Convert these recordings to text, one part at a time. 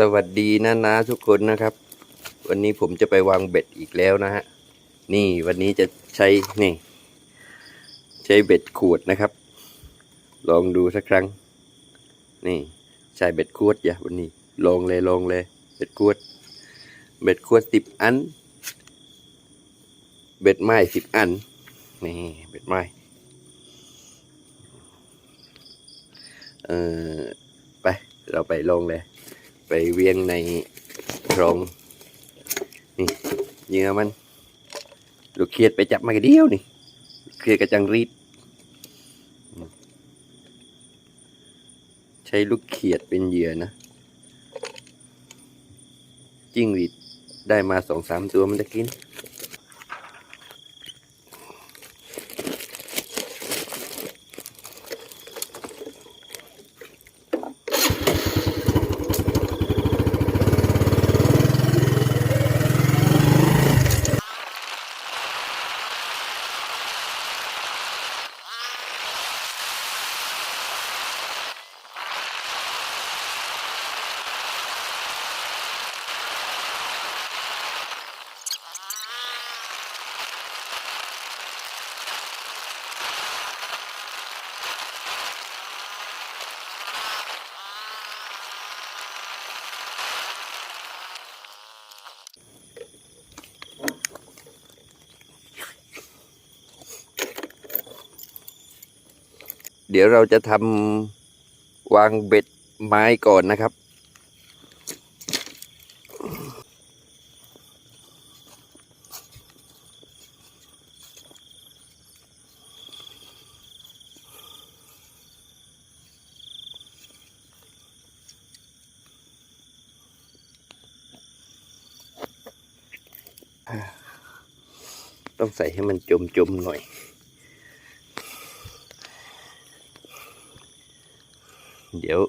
สวัสดีนะนะทุกคนนะครับ วันนี้ผมจะไปวางเบ็ดอีกแล้วนะฮะนี่วันนี้จะใช้นี่ ใช้เบ็ดขวดนะครับ ลองดูสักครั้ง นี่ใช้เบ็ดขวดอย่าวันนี้ ลองเลยลองเลยเบ็ดขวด เบ็ดขวดสิบอัน เบ็ดไม้สิบอันนี่เบ็ดไม้เออไปเราไปลงเลย ไปเวียงในโพรงนี่เหยื่อมัน ลูกเขียดไปจับมากระเดียวนี่เขียดกระจังรีด ใช้ลูกเขียดเป็นเหยื่อนะจิ้งหรีดได้มาสองสามตัวมันจะกิน ดี๋ยวเราจะทำวางเบ็ดไม้ก่อนนะครับ ต้องใส่ให้มันจมๆหน่อย เดี๋ยว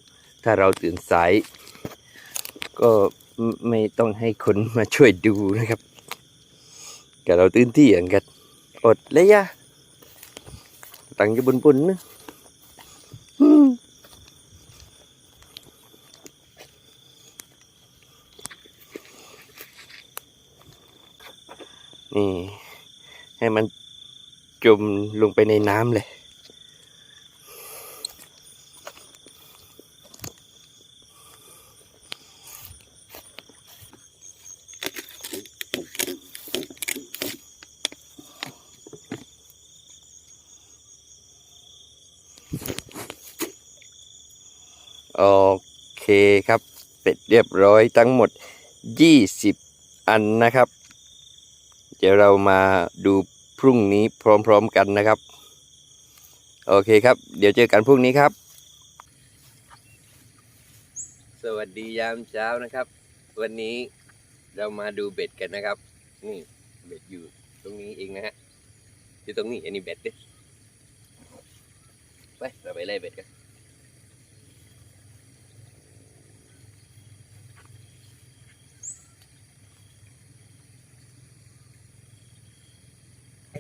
ถ้าเราตื่นสาย ก็ไม่ต้องให้คนมาช่วยดูนะครับแต่เราตื่นที่อย่างกันอดเลยยะตังอยู่บนบนๆนะนี่ให้มันจมลงไปในน้ำเลย โอเคครับ เสร็จเรียบร้อยทั้งหมด 20 อันนะครับ เดี๋ยวเรามาดูพรุ่งนี้พร้อมๆกันนะครับ โอเคครับ เดี๋ยวเจอกันพรุ่งนี้ครับ สวัสดียามเช้านะครับ วันนี้เรามาดูเบ็ดกันนะครับ นี่เบ็ดอยู่ตรงนี้เองนะฮะอยู่ตรงนี้อันนี้เบ็ดดิไปเราไปไล่เบ็ดกัน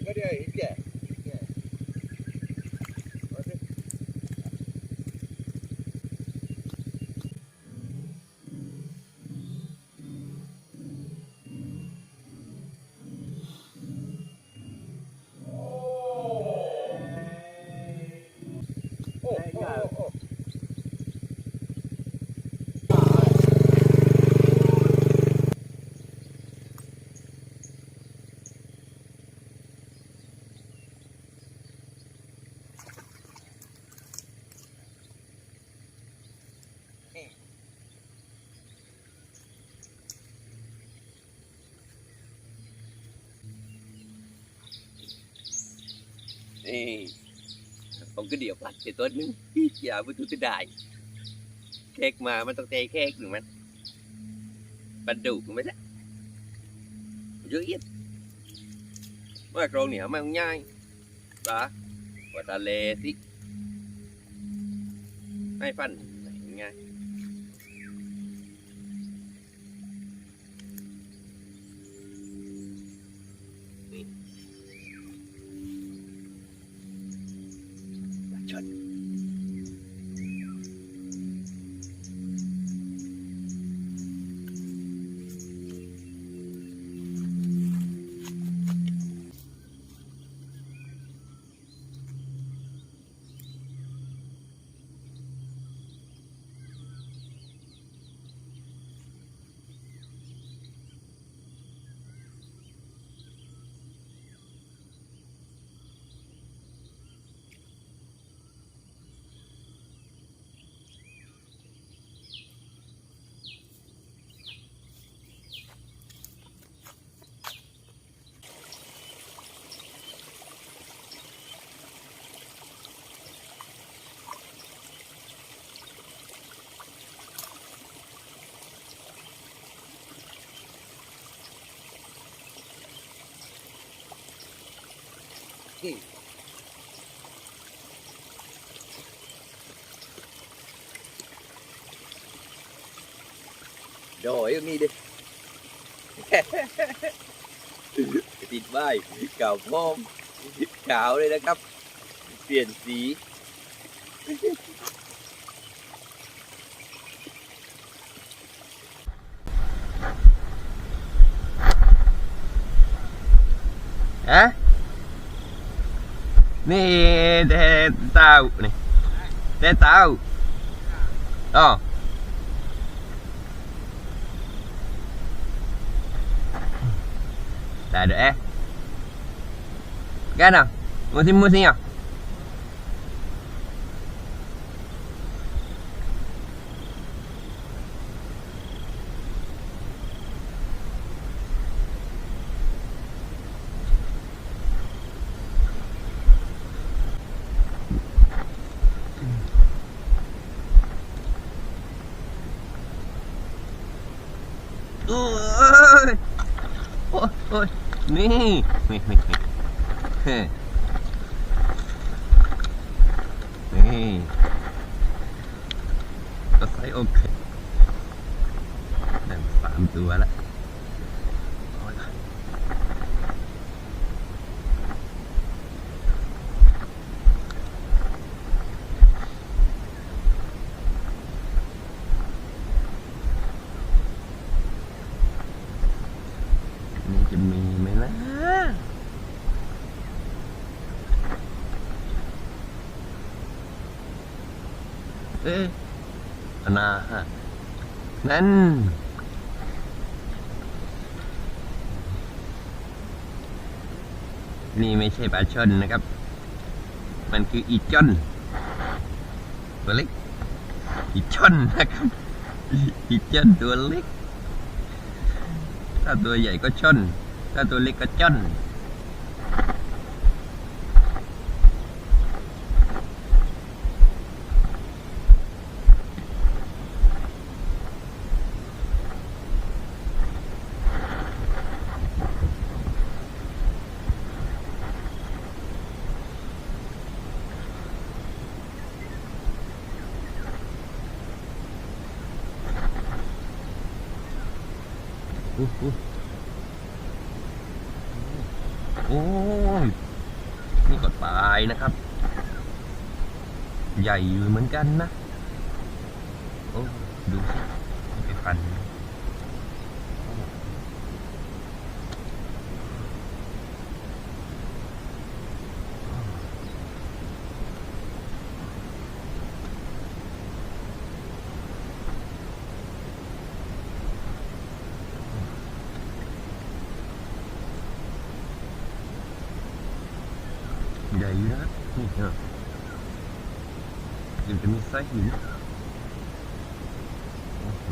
Very high. นี่ผมก็เดี๋ยวปัดไปตัวนึงอย่าไปดูจะได้เค้กมามันต้องเตะเค้กหนึ่งมันปันดุไม่ได้เยอะแยะว่าโครงเหนียวมันง่ายปลาว่าทะเลสิไม่ฟันง่าย ป ดอยมีดิติดใบเก่าพองขาวเลยนะครับ เปลี่ยนสีฮะ นี่เดตาวนี่เดตาวอ๋อ Tak ada eh. Kan ah? Musim-musim ah. Ôi, ôi, ôi. นี่นี่นี่นี่นี่ก็ใส่โอเคนั่นสามตัวแล้วเอาละนี่จะมีไหมล่ะ เอ๊ะนาฮะนั่นนี่ไม่ใช่ปลาช่อนนะครับ มันคืออีจอนตัวเล็ก อีช่อนนะครับ อีจอนตัวเล็ก ถ้าตัวใหญ่ก็ช่อน ถ้าตัวเล็กก็จ้อน โอ้โหโอ้ยนี่ก็ตายนะครับ ใหญ่อยู่เหมือนกันนะ โอ้ ดูสิไปฟัน ใหญ่อยู่นะครับนี่เนอะเดี๋ยวจะมีไส้หินโอ้โห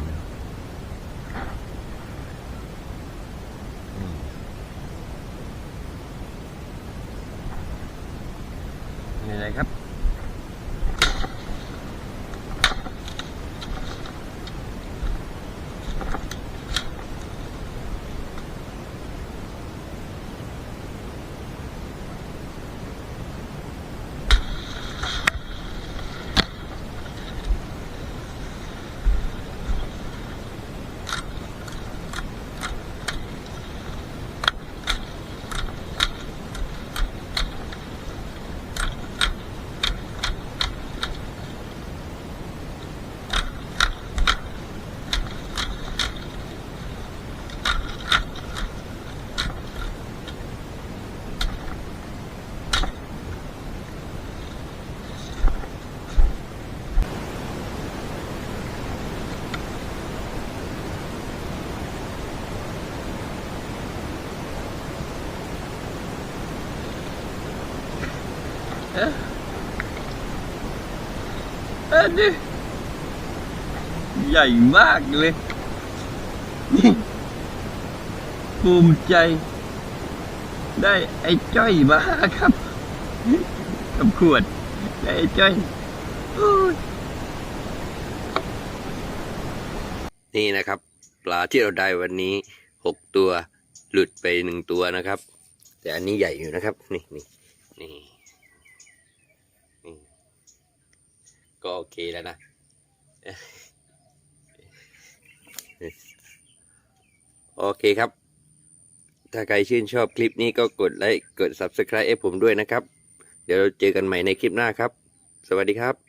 นี่นี่อะไรครับ เอ๊ะันนี้ใหญ่มากเลย นี่ ภูมิใจ ได้ไอ้จ้อยมาครับกับขวด ได้ไอ้จ้อยนี่นะครับ ปลาที่เราได้วันนี้หกตัว หลุดไปหนึ่งตัวนะครับ แต่อันนี้ใหญ่อยู่นะครับ นี่นี่นี่ ก็โอเคแล้วนะโอเคครับ ถ้าใครชื่นชอบคลิปนี้ก็กดไลค์ กด Subscribe ให้ผมด้วยนะครับ เดี๋ยวเราเจอกันใหม่ในคลิปหน้าครับ สวัสดีครับ